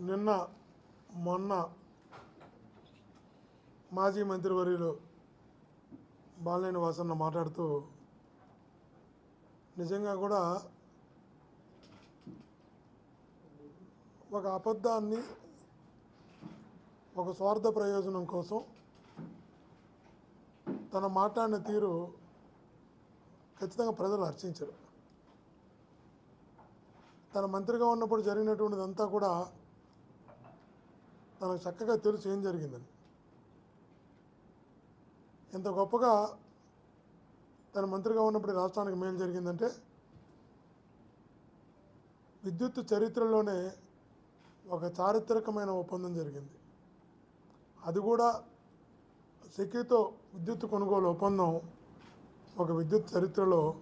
నిన్న మొన్న మాజీ మంత్రివర్యులు బాలినేని వాసన్న మాట్లాడుతూ నిజంగా కూడా ఒక అబద్ధాన్ని ఒక స్వార్థ ప్రయోజనం కోసం తన మాట్లాడిన తీరు ఖచ్చితంగా ప్రజలు హర్షించరు. తన మంత్రిగా ఉన్నప్పుడు జరిగినటువంటిదంతా కూడా తనకు చక్కగా తెలుసు ఏం జరిగిందని. ఎంత గొప్పగా తన మంత్రిగా ఉన్నప్పుడు రాష్ట్రానికి మేలు జరిగిందంటే విద్యుత్ చరిత్రలోనే ఒక చారిత్రకమైన ఒప్పందం జరిగింది. అది కూడా సెకీతో విద్యుత్ కొనుగోలు ఒప్పందం ఒక విద్యుత్ చరిత్రలో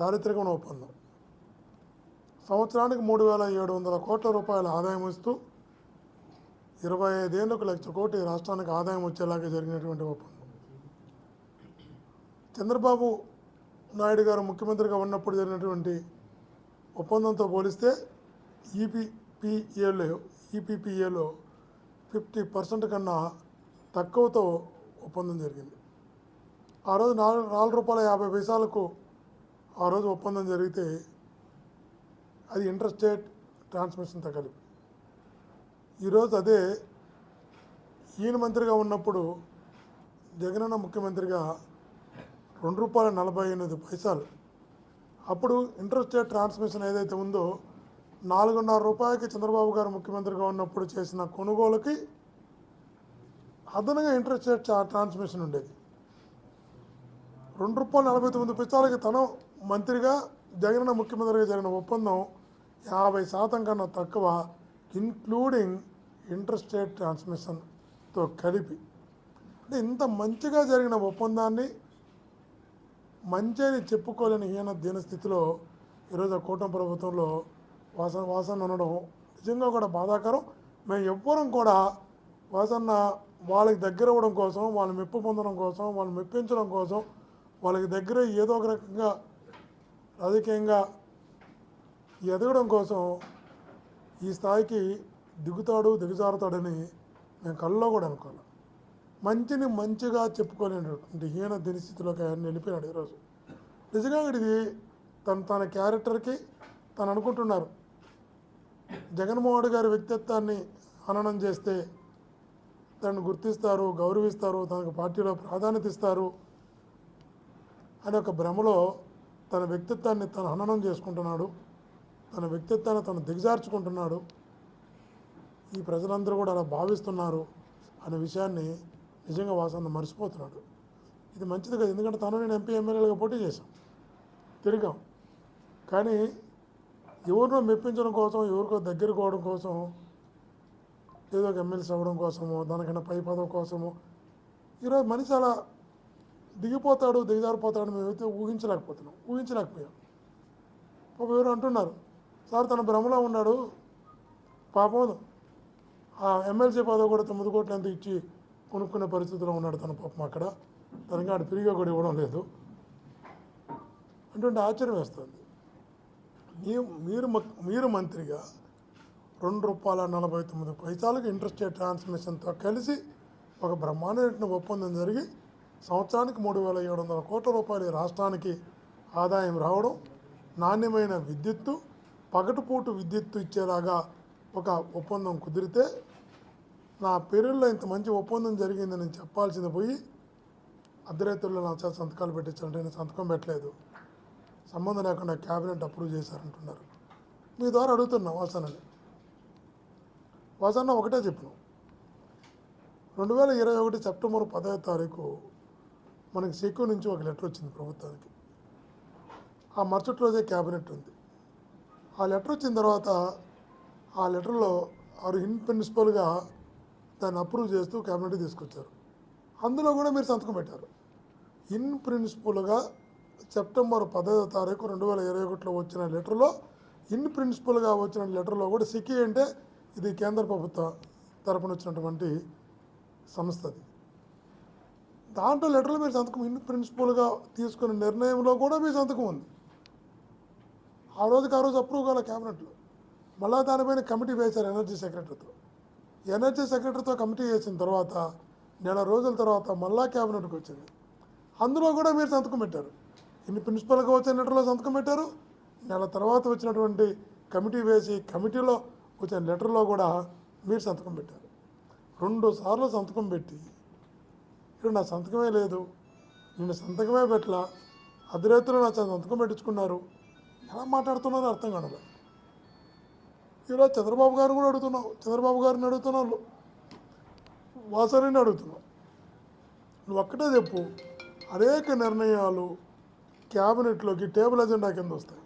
చారిత్రకమైన ఒప్పందం. సంవత్సరానికి మూడు వేల ఏడు వందల కోట్ల రూపాయల ఆదాయం ఇస్తూ ఇరవై ఐదేళ్ళకు లక్ష కోటి రాష్ట్రానికి ఆదాయం వచ్చేలాగా జరిగినటువంటి ఒప్పందం చంద్రబాబు నాయుడు గారు ముఖ్యమంత్రిగా ఉన్నప్పుడు జరిగినటువంటి ఒప్పందంతో పోలిస్తే ఈపీపీఏలో ఈపీపీఏలో ఫిఫ్టీ పర్సెంట్ కన్నా తక్కువతో ఒప్పందం జరిగింది. ఆ రోజు నాలుగు నాలుగు రూపాయల యాభై పైసలకు ఆ రోజు ఒప్పందం జరిగితే అది ఇంటర్ స్టేట్ ట్రాన్స్మిషన్తో కలిపి ఈరోజు అదే ఈయన మంత్రిగా ఉన్నప్పుడు జగనన్న ముఖ్యమంత్రిగా రెండు రూపాయల నలభై ఎనిమిది పైసలు. అప్పుడు ఇంటర్స్టేట్ ట్రాన్స్మిషన్ ఏదైతే ఉందో నాలుగున్నర రూపాయలకి చంద్రబాబు గారు ముఖ్యమంత్రిగా ఉన్నప్పుడు చేసిన కొనుగోలుకి అదనంగా ఇంటర్స్టేట్ ట్రాన్స్మిషన్ ఉండేది. రెండు రూపాయల నలభై తొమ్మిది పైసలకి తను మంత్రిగా జగనన్న ముఖ్యమంత్రిగా జరిగిన ఒప్పందం యాభై శాతం కన్నా తక్కువ ఇన్క్లూడింగ్ ఇంటర్స్టేట్ ట్రాన్స్మిషన్తో కలిపి. అంటే ఇంత మంచిగా జరిగిన ఒప్పందాన్ని మంచి అని చెప్పుకోలేని హీన దీన స్థితిలో ఈరోజు ఆ కూటమి ప్రభుత్వంలో వాసన వాసన ఉండడం నిజంగా కూడా బాధాకరం. మేము ఎవ్వరం కూడా వాసన్న వాళ్ళకి దగ్గర అవ్వడం కోసం వాళ్ళు మెప్పు పొందడం కోసం వాళ్ళని మెప్పించడం కోసం వాళ్ళకి దగ్గర ఏదో ఒక రకంగా రాజకీయంగా ఎదగడం కోసం ఈ స్థాయికి దిగుతాడు దిగజారుతాడని మేము కళ్ళలో కూడా అనుకోవాలి మంచిని మంచిగా చెప్పుకోలేనటువంటి హీన దినస్థితిలోకి ఆయన వెళ్ళిపోయాడు ఈరోజు. నిజంగా ఇది తన తన క్యారెక్టర్కి తను అనుకుంటున్నారు. జగన్మోహన్ గారి వ్యక్తిత్వాన్ని హననం చేస్తే తనను గుర్తిస్తారు గౌరవిస్తారు తనకు పార్టీలో ప్రాధాన్యత ఇస్తారు. అనే ఒక భ్రమలో తన వ్యక్తిత్వాన్ని తను హననం చేసుకుంటున్నాడు. తన వ్యక్తిత్వాన్ని తను దిగజార్చుకుంటున్నాడు. ఈ ప్రజలందరూ కూడా అలా భావిస్తున్నారు అనే విషయాన్ని నిజంగా వాసన మర్చిపోతున్నాడు. ఇది మంచిది కదా ఎందుకంటే తను నేను ఎంపీ ఎమ్మెల్యేలుగా పోటీ చేశాం తిరిగాం. కానీ ఎవరినో మెప్పించడం కోసం ఎవరికో దగ్గర కోవడం కోసం ఏదో ఒక ఎమ్మెల్సీ అవ్వడం కోసమో దానికన్నా పై పదవి కోసమో ఈరోజు మనిషి అలా దిగిపోతాడు దిగజారిపోతాడు మేమైతే ఊహించలేకపోతున్నాం ఊహించలేకపోయాం. ఒక ఎవరు అంటున్నారు సార్ తన భ్రమలో ఉన్నాడు. పాపం ఆ ఎమ్మెల్సీ పదవి కూడా తొమ్మిది కోట్లు ఎంత ఇచ్చి కొనుక్కునే పరిస్థితిలో ఉన్నాడు తన పాపం అక్కడ. తనకి ఆడు ఫ్రీగా కూడా ఇవ్వడం లేదు. అటువంటి ఆశ్చర్యం వేస్తుంది. మీ మీరు మీరు మంత్రిగా రెండు రూపాయల నలభై తొమ్మిది పైసలకు ఇంట్రెస్టేట్ ట్రాన్స్మిషన్తో కలిసి ఒక బ్రహ్మాండమైన ఒప్పందం జరిగి సంవత్సరానికి మూడు వేల ఏడు వందల కోట్ల రూపాయలు రాష్ట్రానికి ఆదాయం రావడం నాణ్యమైన విద్యుత్తు పగటిపూట విద్యుత్తు ఇచ్చేలాగా ఒక ఒప్పందం కుదిరితే నా పేరులో ఇంత మంచి ఒప్పందం జరిగిందని నేను చెప్పాల్సింది పోయి అర్ధరాత్రుల్లో నా చేత సంతకాలు పెట్టించాలంటే నేను సంతకం పెట్టలేదు. సంబంధం లేకుండా క్యాబినెట్ అప్రూవ్ చేశారంటున్నారు. మీ ద్వారా అడుగుతున్నా వాసనని వాసన్న ఒకటే చెప్పను రెండు వేల ఇరవై ఒకటి సెప్టెంబర్ పదహైదు తారీఖు మనకి సెక్యూ నుంచి ఒక లెటర్ వచ్చింది ప్రభుత్వానికి. ఆ మరుసటి రోజే క్యాబినెట్ ఉంది. ఆ లెటర్ వచ్చిన తర్వాత ఆ లెటర్లో వారు ఇన్ ప్రిన్సిపల్గా దాన్ని అప్రూవ్ చేస్తూ క్యాబినెట్ తీసుకొచ్చారు. అందులో కూడా మీరు సంతకం పెట్టారు. ఇన్ ప్రిన్సిపల్గా సెప్టెంబర్ పదహైదో తారీఖు రెండు వేల ఇరవై ఒకటిలో వచ్చిన లెటర్లో ఇన్ ప్రిన్సిపల్గా వచ్చిన లెటర్లో కూడా సిక్కి అంటే ఇది కేంద్ర ప్రభుత్వ తరపున వచ్చినటువంటి సంస్థది దాంట్లో లెటర్లో మీరు సంతకం ఇన్ ప్రిన్సిపల్గా తీసుకున్న నిర్ణయంలో కూడా మీ సంతకం ఉంది. ఆ రోజుకి ఆ రోజు అప్రూవ్ కాలే క్యాబినెట్లో మళ్ళా దానిపైన కమిటీ వేశారు ఎనర్జీ సెక్రటరీతో ఎనర్జీ సెక్రటరీతో కమిటీ వేసిన తర్వాత నెల రోజుల తర్వాత మళ్ళా క్యాబినెట్కి వచ్చింది అందులో కూడా మీరు సంతకం పెట్టారు. ఇన్ని ప్రిన్సిపల్గా వచ్చిన లెటర్లో సంతకం పెట్టారు. నెల తర్వాత వచ్చినటువంటి కమిటీ వేసి కమిటీలో వచ్చిన లెటర్లో కూడా మీరు సంతకం పెట్టారు. రెండు సార్లు సంతకం పెట్టి ఇక్కడ నా సంతకమే లేదు నేను సంతకమే పెట్టలా అధిరేతులు నా సంతకం పెట్టించుకున్నారు ఎలా మాట్లాడుతున్నారో అర్థం కానలేదు ఈరోజు చంద్రబాబు గారు కూడా అడుగుతున్నావు. చంద్రబాబు గారిని అడుగుతున్నావు వాసరిని అడుగుతున్నావు. నువ్వు ఒక్కటే చెప్పు. అనేక నిర్ణయాలు క్యాబినెట్లోకి టేబుల్ ఎజెండా కింద వస్తాయి.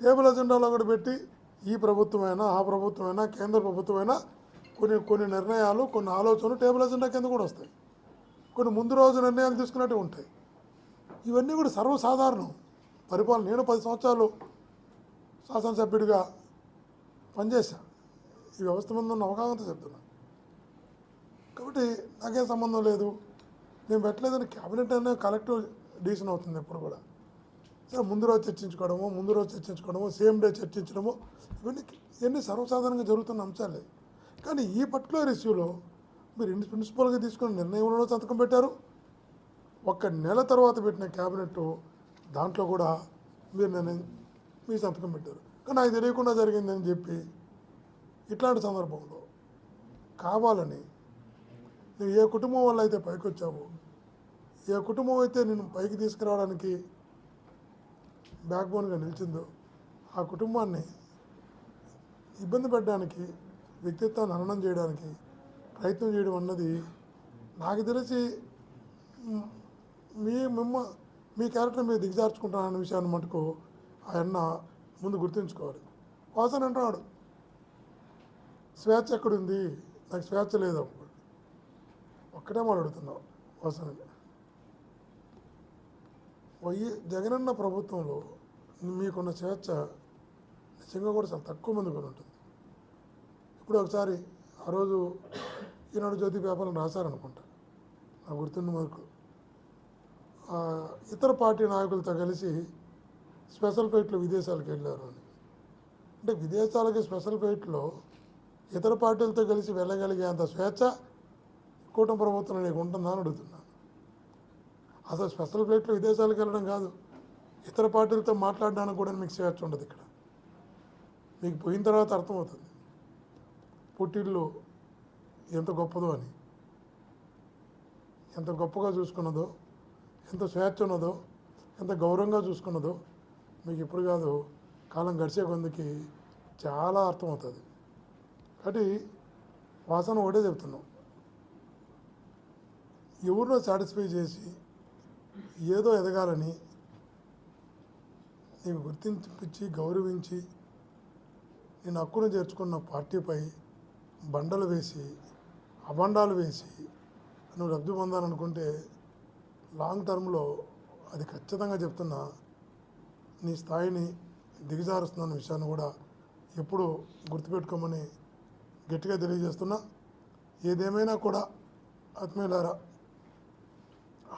టేబుల్ ఎజెండాలో కూడా పెట్టి ఈ ప్రభుత్వమైనా ఆ ప్రభుత్వమైనా కేంద్ర ప్రభుత్వమైనా కొన్ని కొన్ని నిర్ణయాలు కొన్ని ఆలోచనలు టేబుల్ ఎజెండా కింద కూడా వస్తాయి. కొన్ని ముందు రోజు నిర్ణయాలు తీసుకున్నట్టు ఉంటాయి. ఇవన్నీ కూడా సర్వసాధారణం. పరిపాలన నేను పది సంవత్సరాలు శాసనసభ్యుడిగా పనిచేశా. ఈ వ్యవస్థ మీద ఉన్న అవగాహనతో చెప్తున్నా. కాబట్టి నాకేం సంబంధం లేదు. నేను పెట్టలేదని క్యాబినెట్ అనేది కలెక్టివ్ డిసిషన్ అవుతుంది ఎప్పుడు కూడా. సరే ముందు రోజు చర్చించుకోవడము ముందు రోజు చర్చించుకోవడము సేమ్ డే చర్చించడము ఇవన్నీ ఇవన్నీ సర్వసాధారణంగా జరుగుతున్న అంశాలే. కానీ ఈ పర్టికులర్ ఇష్యూలో మీరు ఇన్ ప్రిన్సిపల్గా తీసుకున్న నిర్ణయంలో సంతకం పెట్టారు. ఒక్క నెల తర్వాత పెట్టిన క్యాబినెట్ దాంట్లో కూడా మీరు నేను మీ సంతకం పెట్టారు. కానీ నాకు తెలియకుండా జరిగిందని చెప్పి ఇట్లాంటి సందర్భంలో కావాలని నువ్వు ఏ కుటుంబం వల్ల అయితే పైకి వచ్చావో ఏ కుటుంబం అయితే నేను పైకి తీసుకురావడానికి బ్యాక్ బోన్గా నిలిచిందో ఆ కుటుంబాన్ని ఇబ్బంది పెట్టడానికి వ్యక్తిత్వాన్ని హననం చేయడానికి ప్రయత్నం చేయడం అన్నది నాకు తెలిసి మీ మిమ్మ మీ క్యారెక్టర్ మీరు దిగజార్చుకుంటానన్న విషయాన్ని మటుకు ఆయన ముందు గుర్తుంచుకోవాలి. వాసన అంటున్నాడు స్వేచ్ఛ ఎక్కడుంది? నాకు స్వేచ్ఛ లేదు ఒక్కటే మాట అడుగుతున్నావు వాసనని వై జగనన్న ప్రభుత్వంలో మీకున్న స్వేచ్ఛ నిజంగా కూడా చాలా తక్కువ మంది కూడా ఉంటుంది. ఇప్పుడు ఒకసారి ఆ రోజు ఈనాడు జ్యోతి పేపర్లను రాశారనుకుంటా. నాకు గుర్తున్న వరకు ఇతర పార్టీ నాయకులతో కలిసి స్పెషల్ ఫ్లైట్లు విదేశాలకు వెళ్ళారు అని. అంటే విదేశాలకి స్పెషల్ ఫ్లైట్లో ఇతర పార్టీలతో కలిసి వెళ్ళగలిగే అంత స్వేచ్ఛ కూటమి ప్రభుత్వం నీకు ఉంటుందా అని అడుగుతున్నాను. అసలు స్పెషల్ ఫ్లైట్లు విదేశాలకు వెళ్ళడం కాదు ఇతర పార్టీలతో మాట్లాడడానికి కూడా మీకు స్వేచ్ఛ ఉండదు ఇక్కడ. మీకు పోయిన తర్వాత అర్థమవుతుంది. పుట్టిల్లు ఎంత గొప్పదో అని. ఎంత గొప్పగా చూసుకున్నదో ఎంత స్వేచ్ఛ ఉన్నదో ఎంత గౌరవంగా చూసుకున్నదో మీకు ఇప్పుడు కాదు కాలం గడిచే కొందకి చాలా అర్థమవుతుంది. కాబట్టి వాసన ఒకటే చెప్తున్నాం. ఎవరినో సాటిస్ఫై చేసి ఏదో ఎదగాలని నీకు గుర్తింపించి గౌరవించి నేను హక్కును చేర్చుకున్న పార్టీపై బండలు వేసి అబండాలు వేసి నువ్వు లబ్ధి పొందాలనుకుంటే లాంగ్ టర్మ్లో అది ఖచ్చితంగా చెప్తున్నా నీ స్థాయిని దిగజారుస్తున్న విషయాన్ని కూడా ఎప్పుడు గుర్తుపెట్టుకోమని గట్టిగా తెలియజేస్తున్నా. ఏదేమైనా కూడా ఆత్మీయులారా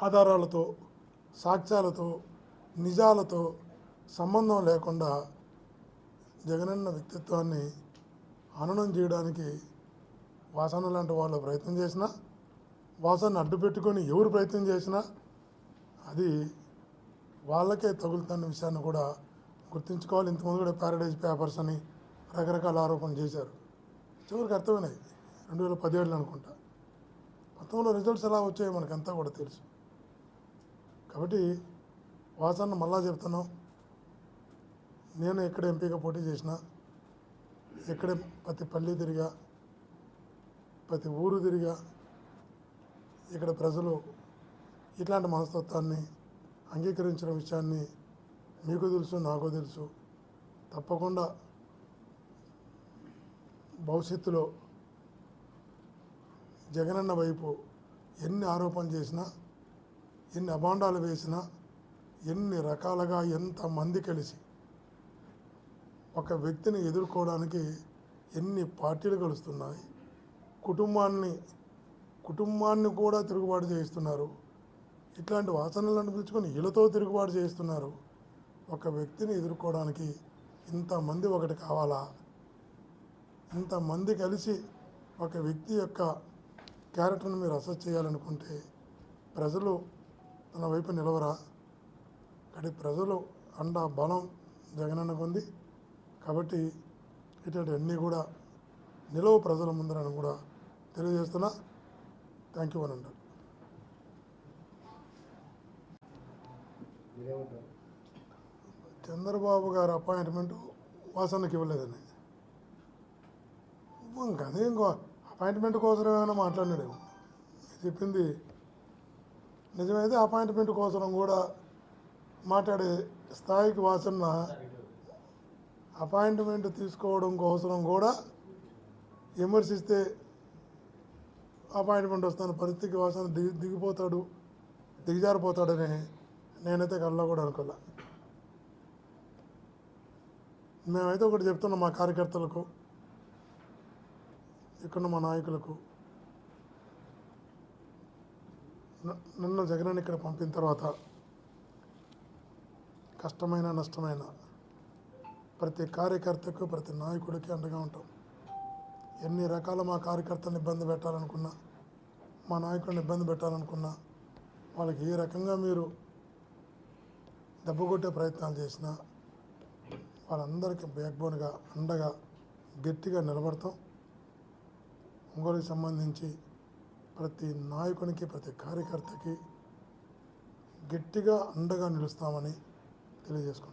ఆధారాలతో సాక్ష్యాలతో నిజాలతో సంబంధం లేకుండా జగనన్న వ్యక్తిత్వాన్ని హననం చేయడానికి వాసన లాంటి వాళ్ళు ప్రయత్నం చేసినా వాసనను అడ్డు పెట్టుకొని ఎవరు ప్రయత్నం చేసినా అది వాళ్ళకే తగులుతున్న విషయాన్ని కూడా గుర్తుంచుకోవాలి. ఇంతకుముందు కూడా ప్యారడైజ్ పేపర్స్ అని రకరకాల ఆరోపణలు చేశారు. చివరికి అర్థమైనాయి. రెండు వేల పదిహేడులో అనుకుంటా. పంతొమ్మిదిలో రిజల్ట్స్ ఎలా వచ్చాయో మనకంతా కూడా తెలుసు. కాబట్టి వాసన మళ్ళా చెప్తున్నాం. నేను ఎక్కడ ఎంపీగా పోటీ చేసినా ఎక్కడ ప్రతి పల్లి తిరిగా ప్రతి ఊరు తిరిగా ఇక్కడ ప్రజలు ఇట్లాంటి మనస్తత్వాన్ని అంగీకరించిన విషయాన్ని మీకు తెలుసు నాకు తెలుసు. తప్పకుండా భవిష్యత్తులో జగనన్న వైపు ఎన్ని ఆరోపణలు చేసినా ఎన్ని అభాండాలు వేసినా ఎన్ని రకాలుగా ఎంతమంది కలిసి ఒక వ్యక్తిని ఎదుర్కోవడానికి ఎన్ని పార్టీలు కలుస్తున్నాయి కుటుంబాన్ని కుటుంబాన్ని కూడా తిరుగుబాటు చేయిస్తున్నారు. ఇట్లాంటి వాసనలు అనిపించుకొని ఇళ్ళతో తిరుగుబాటు చేస్తున్నారు ఒక వ్యక్తిని ఎదుర్కోవడానికి ఇంతమంది ఒకటి కావాలా? ఇంతమంది కలిసి ఒక వ్యక్తి యొక్క క్యారెక్టర్ని మీరు అసెస్ చేయాలనుకుంటే ప్రజలు తన వైపు నిలవరా? అక్కడి ప్రజలు అండ బలం జగనన్నకు ఉంది కాబట్టి ఇటువంటివన్నీ కూడా నిలవు ప్రజల ముందరని కూడా తెలియజేస్తున్నా. థ్యాంక్ యూ అని చంద్రబాబు గారు అపాయింట్మెంట్ వాసనకి ఇవ్వలేదని ఇంకా అదే ఇంకో అపాయింట్మెంట్ కోసం ఏమైనా మాట్లాడినాడు చెప్పింది నిజమైతే అపాయింట్మెంట్ కోసం కూడా మాట్లాడే స్థాయికి వాసన అపాయింట్మెంట్ తీసుకోవడం కోసం కూడా విమర్శిస్తే అపాయింట్మెంట్ వస్తున్న పరిస్థితికి వాసన దిగి దిగిపోతాడు దిగజారిపోతాడని నేనైతే కళ్ళ కూడా అనుకోలే. మేమైతే ఒకటి చెప్తున్నాం మా కార్యకర్తలకు ఇక్కడ మా నాయకులకు. నిన్న నన్ను ఇక్కడ పంపిన తర్వాత కష్టమైన నష్టమైన ప్రతి కార్యకర్తకు ప్రతి నాయకుడికి అండగా ఉంటాం. ఎన్ని రకాల మా కార్యకర్తలను ఇబ్బంది పెట్టాలనుకున్నా మా నాయకులను ఇబ్బంది పెట్టాలనుకున్నా వాళ్ళకి ఏ రకంగా మీరు దెబ్బకొట్టే ప్రయత్నాలు చేసినా వాళ్ళందరికీ బ్యాక్బోన్గా అండగా గట్టిగా నిలబడతాం. ఒంగోలుకి సంబంధించి ప్రతి నాయకునికి ప్రతి కార్యకర్తకి గట్టిగా అండగా నిలుస్తామని తెలియజేసుకుంటాం